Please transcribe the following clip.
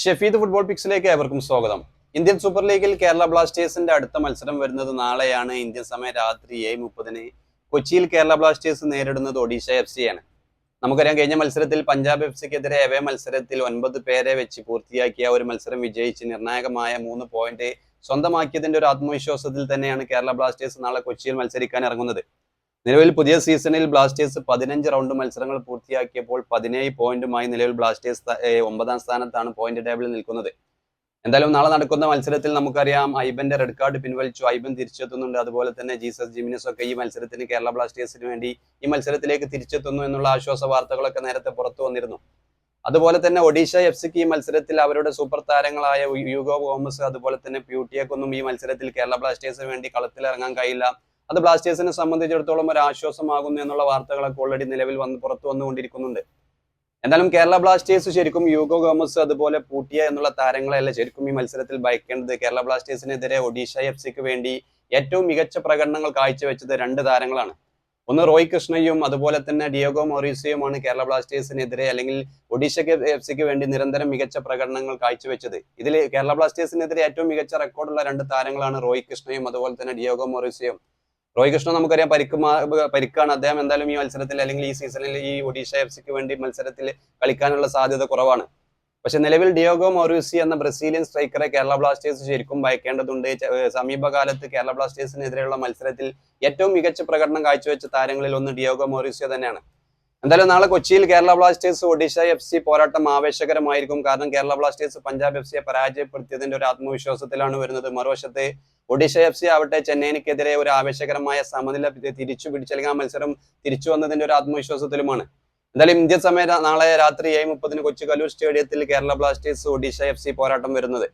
Shefeed football പിക്സിലേക്ക് ഏവർക്കും സ്വാഗതം. Indian super ലീഗിൽ കേരള ബ്ലാസ്റ്റേഴ്സിന്റെ അടുത്ത മത്സരം വരുന്നത് നാളെയാണ്. ഇന്ത്യൻ സമയം രാത്രി ഏഴ് മുപ്പതിന് കൊച്ചിയിൽ കേരള ബ്ലാസ്റ്റേഴ്സ് നേരിടുന്നത് ഒഡീഷ എഫ് സിയാണ് നമുക്കറിയാം കഴിഞ്ഞ മത്സരത്തിൽ പഞ്ചാബ് എഫ് സിക്കെതിരെ എവേ മത്സരത്തിൽ ഒൻപത് പേരെ വെച്ച് പൂർത്തിയാക്കിയ ഒരു മത്സരം വിജയിച്ച് നിർണായകമായ മൂന്ന് പോയിന്റ് സ്വന്തമാക്കിയതിന്റെ ഒരു ആത്മവിശ്വാസത്തിൽ തന്നെയാണ് കേരള ബ്ലാസ്റ്റേഴ്സ് നാളെ കൊച്ചിയിൽ മത്സരിക്കാൻ ഇറങ്ങുന്നത്. നിലവിൽ പുതിയ സീസണിൽ ബ്ലാസ്റ്റേഴ്സ് പതിനഞ്ച് റൗണ്ട് മത്സരങ്ങൾ പൂർത്തിയാക്കിയപ്പോൾ പതിനേഴ് പോയിന്റുമായി നിലവിൽ ബ്ലാസ്റ്റേഴ്സ് ഒമ്പതാം സ്ഥാനത്താണ് പോയിന്റ് ടേബിളിൽ നിൽക്കുന്നത്. എന്തായാലും നാളെ നടക്കുന്ന മത്സരത്തിൽ നമുക്കറിയാം ഐബന്റെ റെഡ് കാർഡ് പിൻവലിച്ചു. ഐബൻ തിരിച്ചെത്തുന്നുണ്ട്. അതുപോലെ തന്നെ ജീസസ് ജിമിനസ് ഒക്കെ ഈ മത്സരത്തിന് കേരള ബ്ലാസ്റ്റേഴ്സിന് വേണ്ടി ഈ മത്സരത്തിലേക്ക് തിരിച്ചെത്തുന്നു എന്നുള്ള ആശ്വാസ വാർത്തകളൊക്കെ നേരത്തെ പുറത്തു വന്നിരുന്നു. അതുപോലെ തന്നെ ഒഡീഷ എഫ് സിക്ക് ഈ മത്സരത്തിൽ അവരുടെ സൂപ്പർ താരങ്ങളായ യൂഗോ ഗോമസ് അതുപോലെ തന്നെ പ്യൂട്ടിയക്കൊന്നും ഈ മത്സരത്തിൽ കേരള ബ്ലാസ്റ്റേഴ്സിന് വേണ്ടി കളത്തിലിറങ്ങാൻ കഴിയില്ല. അത് ബ്ലാസ്റ്റേഴ്സിനെ സംബന്ധിച്ചിടത്തോളം ഒരു ആശ്വാസമാകുന്നു എന്നുള്ള വാർത്തകളൊക്കെ ഓൾറെഡി നിലവിൽ വന്ന് പുറത്തു വന്നുകൊണ്ടിരിക്കുന്നുണ്ട്. എന്തായാലും കേരള ബ്ലാസ്റ്റേഴ്സ് ശരിക്കും യൂഗോ ഗോമസ് അതുപോലെ പൂട്ടിയ എന്നുള്ള താരങ്ങളെയല്ല ശരിക്കും ഈ മത്സരത്തിൽ ഭയക്കേണ്ടത്. കേരള ബ്ലാസ്റ്റേഴ്സിനെതിരെ ഒഡീഷ എഫ് സിക്ക് വേണ്ടി ഏറ്റവും മികച്ച പ്രകടനങ്ങൾ കാഴ്ചവെച്ചത് രണ്ട് താരങ്ങളാണ്. ഒന്ന് റോയ് കൃഷ്ണയും അതുപോലെ തന്നെ ഡിയോഗോ മൊറീസയുമാണ് കേരള ബ്ലാസ്റ്റേഴ്സിനെതിരെ അല്ലെങ്കിൽ ഒഡീഷ എഫ് സിക്ക് വേണ്ടി നിരന്തരം മികച്ച പ്രകടനങ്ങൾ കാഴ്ചവെച്ചത്. ഇതിൽ കേരള ബ്ലാസ്റ്റേഴ്സിനെതിരെ ഏറ്റവും മികച്ച റെക്കോർഡുള്ള രണ്ട് താരങ്ങളാണ് റോയ് കൃഷ്ണയും അതുപോലെ തന്നെ ഡിയോഗോ മൊറീസിയും. റോയ് കൃഷ്ണ നമുക്കറിയാം പരിക്ക് പരിക്കാണ് അദ്ദേഹം എന്തായാലും ഈ മത്സരത്തിൽ അല്ലെങ്കിൽ ഈ സീസണിൽ ഈ ഒഡീഷ എഫ് സിക്ക് വേണ്ടി മത്സരത്തിൽ കളിക്കാനുള്ള സാധ്യത കുറവാണ്. പക്ഷെ നിലവിൽ ഡിയോഗോ മൊറൂസി എന്ന ബ്രസീലിയൻ സ്ട്രൈക്കറെ കേരള ബ്ലാസ്റ്റേഴ്സ് ശരിക്കും ഭയക്കേണ്ടതുണ്ട്. സമീപകാലത്ത് കേരള ബ്ലാസ്റ്റേഴ്സിനെതിരെയുള്ള മത്സരത്തിൽ ഏറ്റവും മികച്ച പ്രകടനം കാഴ്ചവെച്ച താരങ്ങളിൽ ഒന്ന് ഡിയോഗോ മൊറൂസിയോ തന്നെയാണ്. എന്തായാലും നാളെ കൊച്ചിയിൽ Kerala Blasters Odisha F C പോരാട്ടം ആവേശകരമായിരിക്കും. കാരണം കേരള ബ്ലാസ്റ്റേഴ്സ് പഞ്ചാബ് എഫ് സിയെ പരാജയപ്പെടുത്തിയതിന്റെ ഒരു ആത്മവിശ്വാസത്തിലാണ് വരുന്നത്. മറുവശത്തെ ഒഡീഷ എഫ് സി ആവട്ടെ ചെന്നൈനിക്കെതിരെ ഒരു ആവേശകരമായ സമനില തിരിച്ചു പിടിച്ചല്ലെങ്കിൽ ആ മത്സരം തിരിച്ചു വന്നതിന്റെ ഒരു ആത്മവിശ്വാസത്തിലുമാണ്. എന്തായാലും ഇന്ത്യൻ സമയം നാളെ രാത്രി ഏഴ് മുപ്പതിന് കൊച്ചി കല്ലൂർ സ്റ്റേഡിയത്തിൽ Kerala Blasters Odisha F C പോരാട്ടം വരുന്നത്.